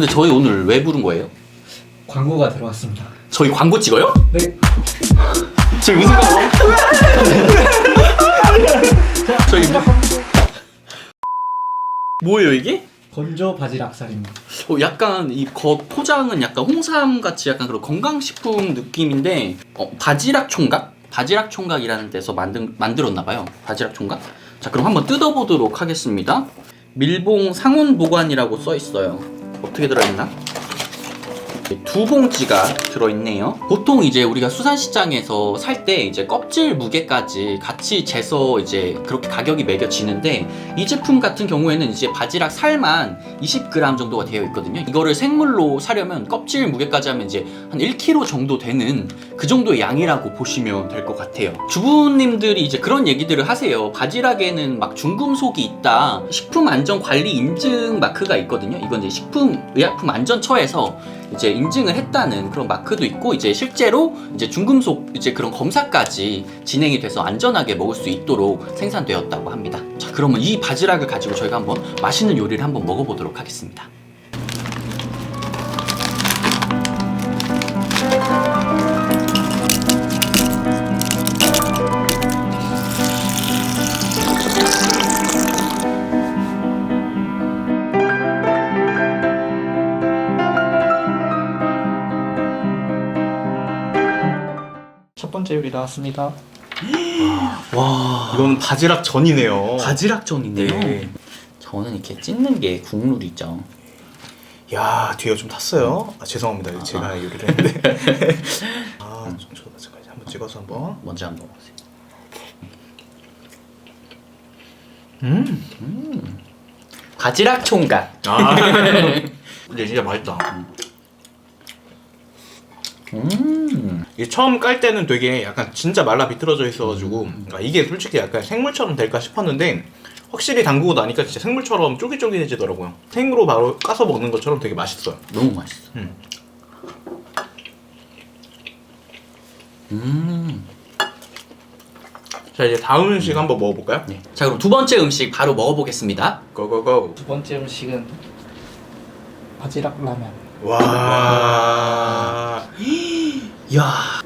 근데 저희 오늘 왜 부른 거예요? 광고가 들어왔습니다. 저희 광고 찍어요? 네. 저희 무슨 광고? 저희 뭐... 뭐예요 이게? 건조 바질 악살입니다. 어, 약간 이 겉 포장은 약간 홍삼 같이 약간 그런 건강식품 느낌인데 어, 바지락 총각? 바지락 총각이라는 데서 만든 만들었나 봐요. 바지락 총각. 자 그럼 한번 뜯어보도록 하겠습니다. 밀봉 상온 보관이라고 써 있어요. 어떻게 들어있나? 두 봉지가 들어있네요. 보통 이제 우리가 수산시장에서 살 때 이제 껍질 무게까지 같이 재서 이제 그렇게 가격이 매겨지는데 이 제품 같은 경우에는 이제 바지락 살만 20g 정도가 되어 있거든요. 이거를 생물로 사려면 껍질 무게까지 하면 이제 한 1kg 정도 되는 그 정도의 양이라고 보시면 될 것 같아요. 주부님들이 이제 그런 얘기들을 하세요. 바지락에는 막 중금속이 있다. 식품 안전 관리 인증 마크가 있거든요. 이건 이제 식품 의약품 안전처에서 이제 인증을 했다는 그런 마크도 있고 이제 실제로 이제 중금속 이제 그런 검사까지 진행이 돼서 안전하게 먹을 수 있도록 생산되었다고 합니다. 자, 그러면 이 바지락을 가지고 저희가 한번 맛있는 요리를 한번 먹어보도록 하겠습니다. 첫 번째 요리 나왔습니다. 와, 이건 바지락 전이네요. 바지락전이네요. 네. 저는 이렇게 찢는 게 국물 있죠. 야 뒤가 좀 탔어요. 아, 죄송합니다. 제가 요리를 했는데. 아, 좀 저도 마찬가지. 한번 찍어서 한번. 먼저 한번 먹어보세요. 음. 바지락 총각. 아. 근데 진짜 맛있다. 음. 이게 처음 깔 때는 되게 약간 진짜 말라 비틀어져 있어가지고 아, 이게 솔직히 약간 생물처럼 될까 싶었는데 확실히 담그고 나니까 진짜 생물처럼 쫄깃쫄깃해지더라고요. 생으로 바로 까서 먹는 것처럼 되게 맛있어요. 너무 맛있어. 음. 음. 자 이제 다음 음식 한번 먹어볼까요? 네. 자 그럼 두 번째 음식 바로 먹어보겠습니다. 고고고. 두 번째 음식은 바지락 라면. 와. 야.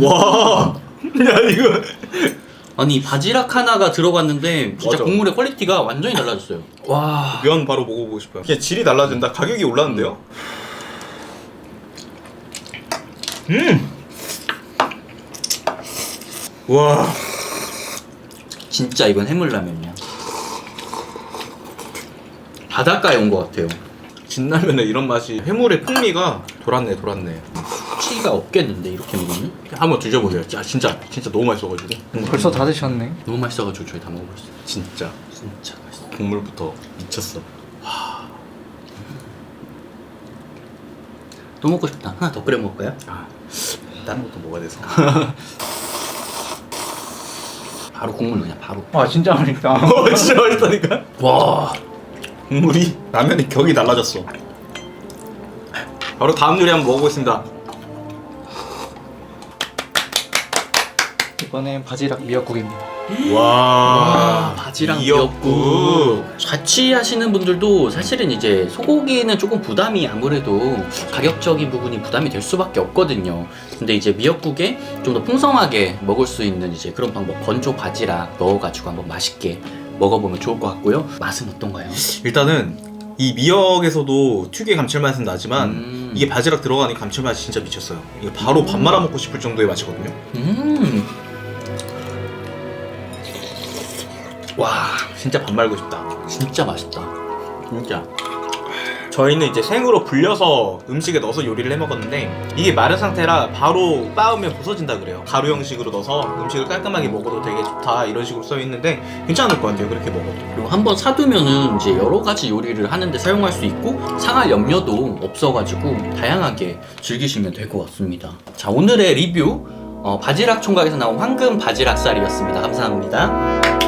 와. 야 이거. 아니 바지락 하나가 들어갔는데 진짜 맞아. 국물의 퀄리티가 완전히 달라졌어요. 와. 면 바로 먹어보고 싶어요. 그냥 질이 달라진다. 가격이 올랐는데요? 음. 와. 진짜 이건 해물라면이야. 바닷가에 온 것 같아요. 진라면에 이런 맛이 해물의 풍미가 돌았네 돌았네. 치가 없겠는데 이렇게 먹으면? 한번 드셔보세요. 야 진짜 진짜 너무 맛있어가지고. 벌써 다 드셨네. 너무 맛있어가지고 저희 다 먹어버렸어요. 진짜 진짜 맛있어. 국물부터 미쳤어. 또 먹고 싶다. 하나 더 끓여 먹을까요? 아 다른 것도 먹어야 돼서. 바로 국물 그냥 바로. 와 진짜 맛있다. 어 진짜 맛있다니까. 와. 국물이 라면이 격이 달라졌어. 바로 다음 요리 한번 먹어보겠습니다. 이번엔 바지락 미역국입니다. 와, 바지락 미역국. 미역국. 자취하시는 분들도 사실은 이제 소고기는 조금 부담이 아무래도 가격적인 부분이 부담이 될 수밖에 없거든요. 근데 이제 미역국에 좀 더 풍성하게 먹을 수 있는 이제 그런 방법 건조 바지락 넣어가지고 한번 맛있게 먹어보면 좋을 것 같고요. 맛은 어떤가요? 일단은 이 미역에서도 특유의 감칠맛은 나지만 음. 이게 바지락 들어가니 감칠맛이 진짜 미쳤어요. 이거 바로 밥 말아 먹고 싶을 정도의 맛이거든요. 음. 와, 진짜 밥 말고 싶다. 진짜 맛있다. 진짜. 저희는 이제 생으로 불려서 음식에 넣어서 요리를 해 먹었는데 이게 마른 상태라 바로 빻으면 부서진다 그래요. 가루 형식으로 넣어서 음식을 깔끔하게 먹어도 되게 좋다 이런 식으로 써 있는데 괜찮을 것 같아요. 그렇게 먹어도. 그리고 한번 사두면은 이제 여러 가지 요리를 하는데 사용할 수 있고 상할 염려도 없어가지고 다양하게 즐기시면 될 것 같습니다. 자 오늘의 리뷰 어, 바지락 총각에서 나온 황금 바지락살이었습니다. 감사합니다.